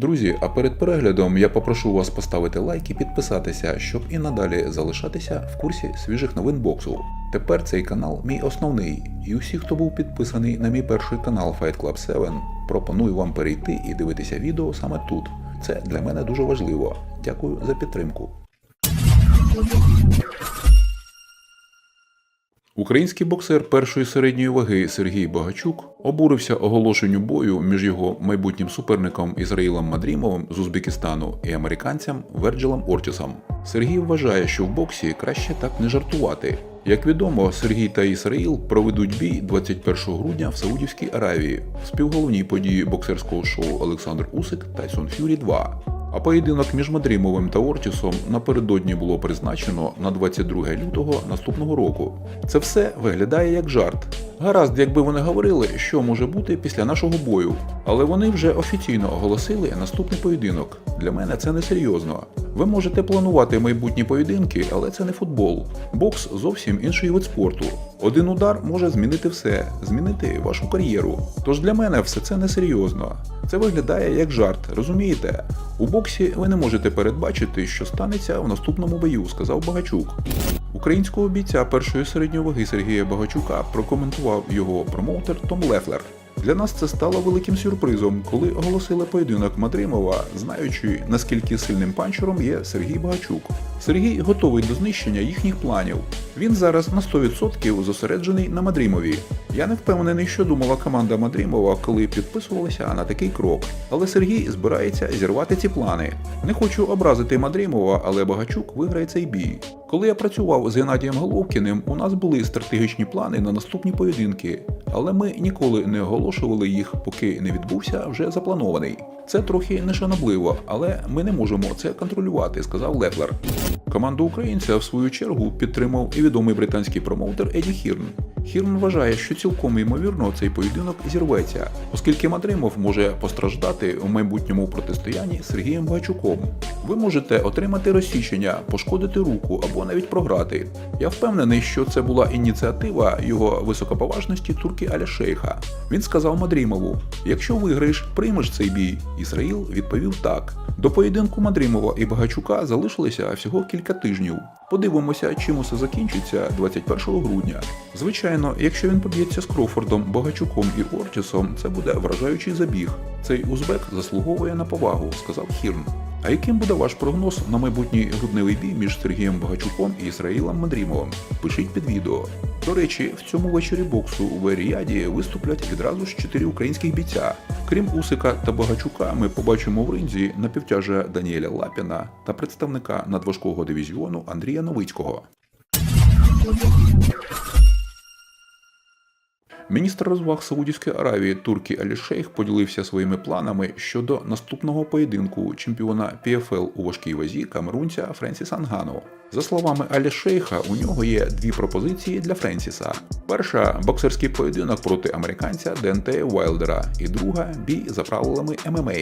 Друзі, а перед переглядом я попрошу вас поставити лайк і підписатися, щоб і надалі залишатися в курсі свіжих новин боксу. Тепер цей канал мій основний, і усі, хто був підписаний на мій перший канал Fight Club 7, пропоную вам перейти і дивитися відео саме тут. Це для мене дуже важливо. Дякую за підтримку. Український боксер першої середньої ваги Сергій Багачук обурився оголошенню бою між його майбутнім суперником Ізраїлем Мадрімовим з Узбекистану і американцем Верджилом Ортісом. Сергій вважає, що в боксі краще так не жартувати. Як відомо, Сергій та Ісраїл проведуть бій 21 грудня в Саудівській Аравії в співголовній події боксерського шоу Олександр Усик Тайсон Ф'юрі 2. А поєдинок між Мадрімовим та Ортісом напередодні було призначено на 22 лютого наступного року. Це все виглядає як жарт. Гаразд, якби вони говорили, що може бути після нашого бою, але вони вже офіційно оголосили наступний поєдинок. Для мене це не серйозно. Ви можете планувати майбутні поєдинки, але це не футбол. Бокс зовсім інший вид спорту. Один удар може змінити все, змінити вашу кар'єру. Тож для мене все це не серйозно. Це виглядає як жарт, розумієте? У боксі ви не можете передбачити, що станеться в наступному бою, сказав Багачук. Українського бійця першої середньої ваги Сергія Багачука прокоментував його промоутер Том Лефлер. Для нас це стало великим сюрпризом, коли оголосили поєдинок Мадримова, знаючи, наскільки сильним панчером є Сергій Багачук. Сергій готовий до знищення їхніх планів. Він зараз на 100% зосереджений на Мадрімові. Я не впевнений, що думала команда Мадрімова, коли підписувалися на такий крок. Але Сергій збирається зірвати ці плани. Не хочу образити Мадрімова, але Багачук виграє цей бій. Коли я працював з Геннадієм Головкіним, у нас були стратегічні плани на наступні поєдинки, але ми ніколи не оголошували їх, поки не відбувся вже запланований. Це трохи нешанобливо, але ми не можемо це контролювати, сказав Лефлер. Команду українця в свою чергу підтримав і відомий британський промоутер Еді Хірн. Хірн вважає, що цілком ймовірно цей поєдинок зірветься, оскільки Матримов може постраждати у майбутньому протистоянні з Сергієм Багачуком. Ви можете отримати розсічення, пошкодити руку або навіть програти. Я впевнений, що це була ініціатива його високоповажності турки Аля Шейха. Він сказав Мадрімову: якщо виграєш, приймеш цей бій. Ісраїл відповів так. До поєдинку Мадрімова і Багачука залишилося всього кілька тижнів. Подивимося, чим усе закінчиться 21 грудня. Звичайно, якщо він поб'ється з Крофордом, Багачуком і Ортісом, це буде вражаючий забіг. Цей узбек заслуговує на повагу, сказав Хірн. А яким буде ваш прогноз на майбутній грудневий бій між Сергієм Багачуком і Ісраїлом Мадрімовим? Пишіть під відео. До речі, в цьому вечорі боксу у Веріаді виступлять відразу ж чотири українських бійця. Крім Усика та Багачука, ми побачимо в ринзі напівтяжа Даніеля Лапіна та представника надважкого дивізіону Андрія Новицького. Міністр розваг Саудівської Аравії Туркі Алі Шейх поділився своїми планами щодо наступного поєдинку чемпіона PFL у важкій вазі камерунця Френсіса Нгану. За словами Алі Шейха, у нього є дві пропозиції для Френсіса: перша боксерський поєдинок проти американця Дентея Вайлдера, і друга бій за правилами ММА.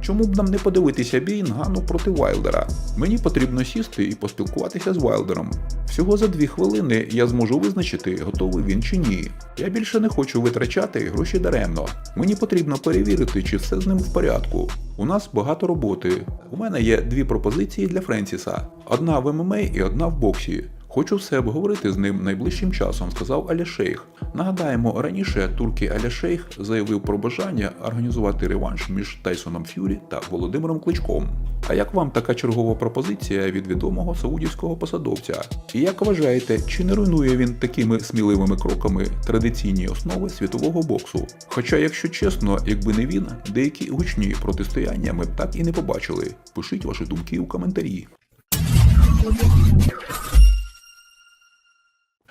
Чому б нам не подивитися бій Нгану проти Вайлдера? Мені потрібно сісти і поспілкуватися з Вайлдером. Всього за дві хвилини я зможу визначити, готовий він чи ні. Я більше не хочу витрачати гроші даремно. Мені потрібно перевірити, чи все з ним в порядку. У нас багато роботи. У мене є дві пропозиції для Френсіса: одна в ММА і одна в боксі. Хочу все обговорити з ним найближчим часом, сказав Аля Шейх. Нагадаємо, раніше турки Аля Шейх заявив про бажання організувати реванш між Тайсоном Ф'юрі та Володимиром Кличком. А як вам така чергова пропозиція від відомого саудівського посадовця? І як вважаєте, чи не руйнує він такими сміливими кроками традиційні основи світового боксу? Хоча, якщо чесно, якби не він, деякі гучні протистояння ми б так і не побачили. Пишіть ваші думки у коментарі.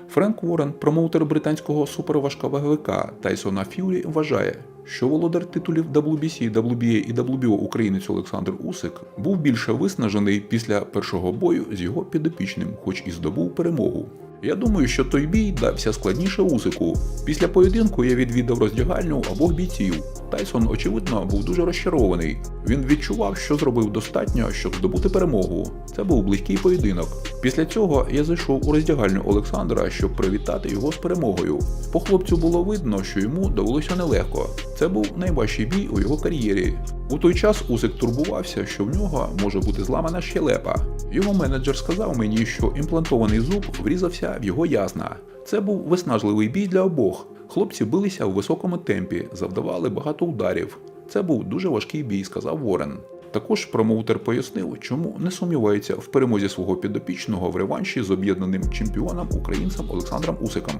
Френк Уоррен, промоутер британського суперважковаговика Тайсона Ф'юрі, вважає, що володар титулів WBC, WBA і WBO українець Олександр Усик був більше виснажений після першого бою з його підопічним, хоч і здобув перемогу. Я думаю, що той бій дався складніше Усику. Після поєдинку я відвідав роздягальню обох бійців. Тайсон, очевидно, був дуже розчарований. Він відчував, що зробив достатньо, щоб здобути перемогу. Це був близький поєдинок. Після цього я зайшов у роздягальню Олександра, щоб привітати його з перемогою. По хлопцю було видно, що йому довелося нелегко. Це був найважчий бій у його кар'єрі. У той час Усик турбувався, що в нього може бути зламана щелепа. Його менеджер сказав мені, що імплантований зуб врізався в його язна. Це був виснажливий бій для обох. Хлопці билися в високому темпі, завдавали багато ударів. Це був дуже важкий бій, сказав Ворен. Також промоутер пояснив, чому не сумнівається в перемозі свого підопічного в реванші з об'єднаним чемпіоном українцем Олександром Усиком.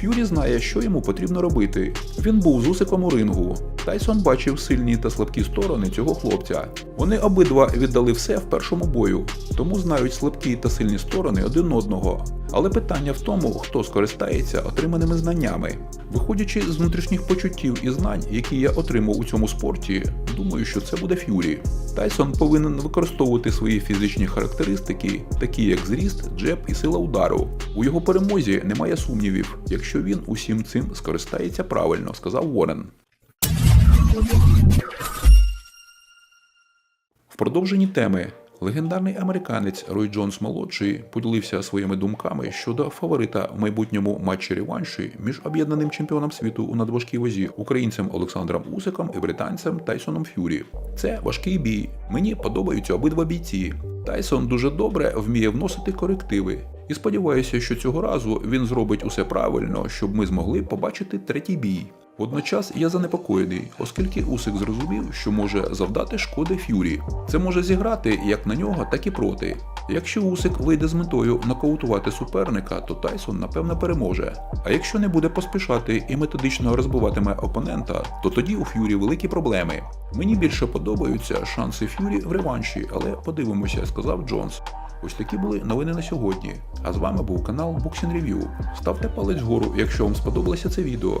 Ф'юрі знає, що йому потрібно робити. Він був з Усиком у рингу. Тайсон бачив сильні та слабкі сторони цього хлопця. Вони обидва віддали все в першому бою, тому знають слабкі та сильні сторони один одного. Але питання в тому, хто скористається отриманими знаннями. Виходячи з внутрішніх почуттів і знань, які я отримав у цьому спорті, думаю, що це буде Ф'юрі. Тайсон повинен використовувати свої фізичні характеристики, такі як зріст, джеб і сила удару. У його перемозі немає сумнівів, якщо він усім цим скористається правильно, сказав Ворен. В продовженні теми легендарний американець Рой Джонс молодший поділився своїми думками щодо фаворита в майбутньому матчі реванші між об'єднаним чемпіоном світу у надважкій вазі українцем Олександром Усиком і британцем Тайсоном Ф'юрі. Це важкий бій. Мені подобаються обидва бійці. Тайсон дуже добре вміє вносити корективи. І сподіваюся, що цього разу він зробить усе правильно, щоб ми змогли побачити третій бій. Водночас я занепокоєний, оскільки Усик зрозумів, що може завдати шкоди Ф'юрі. Це може зіграти як на нього, так і проти. Якщо Усик вийде з метою нокаутувати суперника, то Тайсон напевно переможе. А якщо не буде поспішати і методично розбиватиме опонента, то тоді у Ф'юрі великі проблеми. Мені більше подобаються шанси Ф'юрі в реванші, але подивимося, сказав Джонс. Ось такі були новини на сьогодні. А з вами був канал Boxing Review. Ставте палець вгору, якщо вам сподобалося це відео.